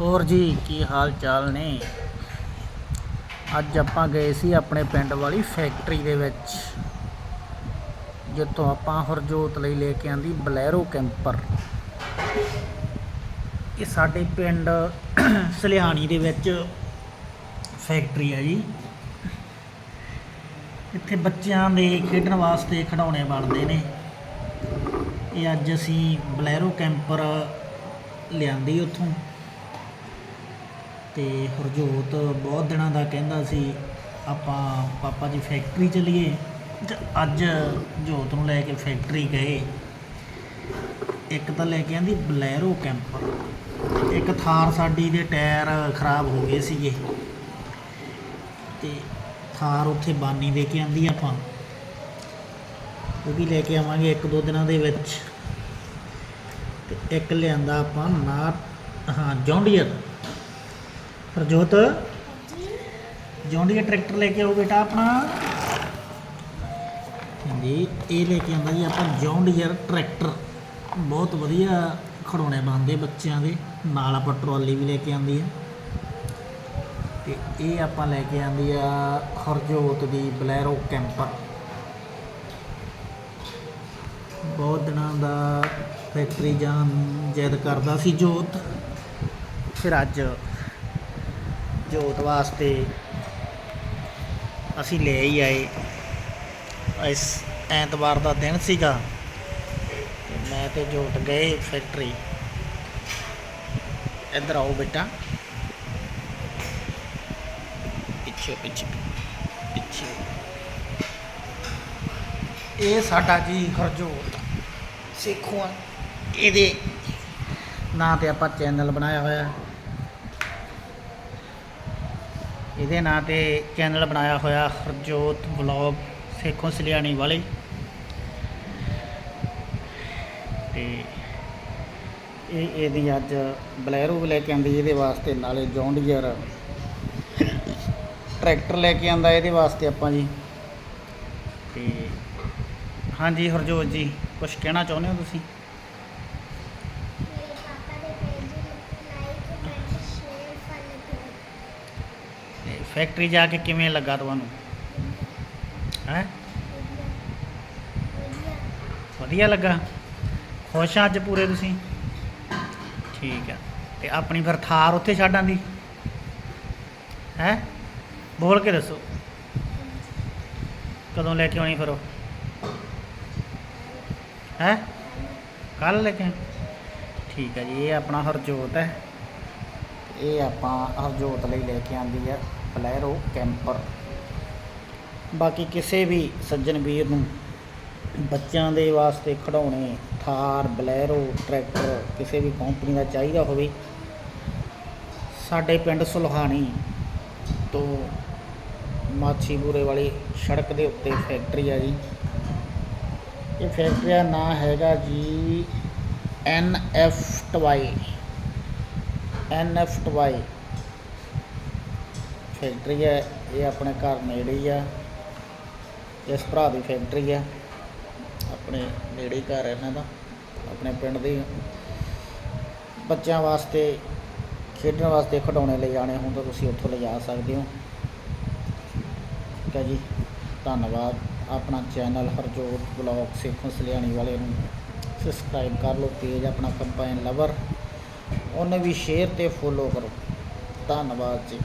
ਹੋਰ ਜੀ, ਕੀ ਹਾਲ ਚਾਲ ਨੇ? ਅੱਜ ਆਪਾਂ ਗਏ ਸੀ ਆਪਣੇ ਪਿੰਡ ਵਾਲੀ ਫੈਕਟਰੀ ਦੇ ਵਿੱਚ, ਜਿੱਥੋਂ ਆਪਾਂ ਹਰਜੋਤ ਲਈ ਲੈ ਕੇ ਆਂਦੀ ਬਲੈਰੋ ਕੈਂਪਰ। ਇਹ ਸਾਡੇ ਪਿੰਡ ਸਲਿਆਣੀ ਦੇ ਵਿੱਚ ਫੈਕਟਰੀ ਹੈ ਜੀ। ਇੱਥੇ ਬੱਚਿਆਂ ਦੇ ਖੇਡਣ ਵਾਸਤੇ ਖਿਡੌਣੇ ਬਣਦੇ ਨੇ। ਇਹ ਅੱਜ ਅਸੀਂ ਬਲੈਰੋ ਕੈਂਪਰ ਲਿਆਂਦੀ ਉੱਥੋਂ। ਤੇ ਹਰਜੋਤ ਬਹੁਤ ਦਿਨਾਂ ਦਾ ਕਹਿੰਦਾ ਸੀ, ਆਪਾਂ ਪਾਪਾ ਜੀ ਫੈਕਟਰੀ ਚਲੀਏ। ਤੇ ਅੱਜ ਜੋਤ ਨੂੰ ਲੈ ਕੇ ਫੈਕਟਰੀ ਗਏ। ਇੱਕ ਤਾਂ ਲੈ ਕੇ ਆਂਦੀ ਬਲੈਰੋ ਕੈਂਪਰ ਇੱਕ ਥਾਰ ਸਾਡੀ ਦੇ ਟਾਇਰ ਖਰਾਬ ਹੋ ਗਏ ਸੀਗੇ। ਤੇ ਥਾਰ ਉੱਥੇ ਬਾਨੀ ਦੇ ਕੇ ਆਂਦੀ ਆਪਾਂ। ਉਹ ਵੀ ਲੈ ਕੇ ਆਵਾਂਗੇ ਇੱਕ ਦੋ ਦਿਨਾਂ ਦੇ ਵਿੱਚ। ਤੇ ਇੱਕ ਲਿਆਂਦਾ ਆਪਾਂ ਨਾ ਹਾਂ, ਜੌਂਡੀਅਰ। ਹਰਜੋਤ ਜੌਂਡੀਅਰ ਟਰੈਕਟਰ ਲੈ ਕੇ ਆਓ ਬੇਟਾ ਆਪਣਾ। ਜੀ ਇਹ ਲੈ ਕੇ ਆਂਦਾ ਜੀ ਆਪਾਂ ਜੌਂਡੀਅਰ ਟਰੈਕਟਰ। ਬਹੁਤ ਵਧੀਆ ਖੜੋਣੇ ਬਣਦੇ ਬੱਚਿਆਂ ਦੇ। ਨਾਲ ਆਪਾਂ ਟਰਾਲੀ ਵੀ ਲੈ ਕੇ ਆਂਦੀ ਆ ਤੇ ਇਹ ਆਪਾਂ ਲੈ ਕੇ ਆਂਦੀ ਆ ਹਰਜੋਤ ਦੀ ਬਲੈਰੋ ਕੈਂਪਰ। ਬਹੁਤ ਦਿਨਾਂ ਦਾ ਫੈਕਟਰੀ ਜਾਣ ਨੂੰ ਕਰਦਾ ਸੀ ਜੋਤ। ਫਿਰ ਅੱਜ ਜੋਤ ਵਾਸਤੇ ਅਸੀਂ ਲੈ ਹੀ ਆਏ। ਇਸ ਐਤਵਾਰ ਦਾ ਦਿਨ ਸੀਗਾ। ਤੇ ਮੈਂ ਤੇ ਜੋਤ ਗਏ ਫੈਕਟਰੀ ਇੱਧਰ ਆਓ ਬੇਟਾ। ਪਿੱਛੇ ਪਿੱਛੇ ਪਿੱਛੇ। ਇਹ ਸਾਡਾ ਜੀ ਹਰਜੋਤ ਸਿੱਖੋ ਇਹਦੇ ਨਾਂ ਤੇ ਆਪਾਂ ਚੈਨਲ ਬਣਾਇਆ ਹੋਇਆ। ਇਹਦੇ ਨਾਂ ਤੇ ਚੈਨਲ ਬਣਾਇਆ ਹੋਇਆ ਹਰਜੋਤ ਵਲੌਗ ਸੇਖੋਂ ਸਲਿਆਣੀ ਵਾਲੇ। ਤੇ ਇਹ ਇਹਦੀ ਅੱਜ ਬਲੈਰੋ ਵੀ ਲੈ ਕੇ ਆਂਦੀ ਇਹਦੇ ਵਾਸਤੇ ਨਾਲੇ ਜੌਂਡੀਅਰ ਟਰੈਕਟਰ ਲੈ ਕੇ ਆਂਦਾ ਇਹਦੇ ਵਾਸਤੇ ਆਪਾਂ ਜੀ। ਤੇ ਹਾਂਜੀ ਹਰਜੋਤ ਜੀ ਕੁਝ ਕਹਿਣਾ ਚਾਹੁੰਦੇ ਹੋ ਤੁਸੀਂ? ਫੈਕਟਰੀ ਜਾ ਕੇ ਕਿਵੇਂ ਲੱਗਾ ਤੁਹਾਨੂੰ? ਹੈ? ਵਧੀਆ ਲੱਗਾ। ਖੁਸ਼ ਆ ਅੱਜ ਪੂਰੇ ਤੁਸੀਂ? ਠੀਕ ਆ। ਤੇ ਆਪਣੀ ਫਿਰ ਥਾਰ ਉੱਥੇ ਛੱਡ ਆਂਦੀ? ਹੈ? ਬੋਲ ਕੇ ਦੱਸੋ। ਕਦੋਂ ਲੈ ਕੇ ਆਉਣੀ ਫਿਰ ਉਹ? ਹੈ? ਕੱਲ ਲੈ ਕੇ ਆਉਣੀ? ਠੀਕ ਹੈ ਜੀ, ਇਹ ਆਪਣਾ ਹਰਜੋਤ ਹੈ। ਇਹ ਆਪਾਂ ਹਰਜੋਤ ਲਈ ਲੈ ਕੇ ਆਂਦੀ ਹੈ ਬਲੈਰੋ ਕੈਂਪਰ ਬਾਕੀ ਕਿਸੇ ਵੀ ਸੱਜਣ ਵੀਰ ਨੂੰ ਬੱਚਿਆਂ ਦੇ ਵਾਸਤੇ ਖਿਡੌਣੇ, ਥਾਰ ਬਲੈਰੋ ਟਰੈਕਟਰ, ਕਿਸੇ ਵੀ ਕੰਪਨੀ ਦਾ ਚਾਹੀਦਾ ਹੋਵੇ, ਸਾਡੇ ਪਿੰਡ ਸੁਲਹਾਣੀ ਤੋਂ ਮਾਛੀ ਬੂਰੇ ਵਾਲੀ ਸੜਕ ਦੇ ਉੱਤੇ ਫੈਕਟਰੀ ਆ ਜੀ। ਇਹ ਫੈਕਟਰੀ ਦਾ ਨਾਂ ਹੈਗਾ ਜੀ ਐਨ ਐਫ ਟਵਾਈ ਐਨ ਐਫ ਟਵਾਈ। ਫੈਕਟਰੀ ਹੈ, ਇਹ ਆਪਣੇ ਘਰ ਨੇੜੇ ਹੀ ਆ। ਇਸ ਭਰਾ ਦੀ ਫੈਕਟਰੀ ਆ। ਆਪਣੇ ਨੇੜੇ ਘਰ ਹੈ ਇਹਨਾਂ ਦਾ, ਆਪਣੇ ਪਿੰਡ ਦੇ ਬੱਚਿਆਂ ਵਾਸਤੇ, ਖੇਡਣ ਵਾਸਤੇ ਖਿਡੌਣੇ ਲੈ ਜਾਣੇ ਹੋਣ ਤਾਂ ਤੁਸੀਂ ਉੱਥੋਂ ਲਿਜਾ ਸਕਦੇ ਹੋ। ਠੀਕ ਹੈ ਜੀ। ਧੰਨਵਾਦ। ਆਪਣਾ ਚੈਨਲ ਹਰਜੋਤ ਬਲੌਗ ਸੇਖੋਂ ਸਲਿਆਣੀ ਵਾਲੇ ਨੂੰ। ਸਬਸਕ੍ਰਾਈਬ ਕਰ ਲਓ, ਪੇਜ ਆਪਣਾ ਕੰਪਾਈਨ ਲਵਰ। ਉਹਨੇ ਵੀ ਸ਼ੇਅਰ ਤੇ ਫੋਲੋ ਕਰੋ। ਧੰਨਵਾਦ ਜੀ।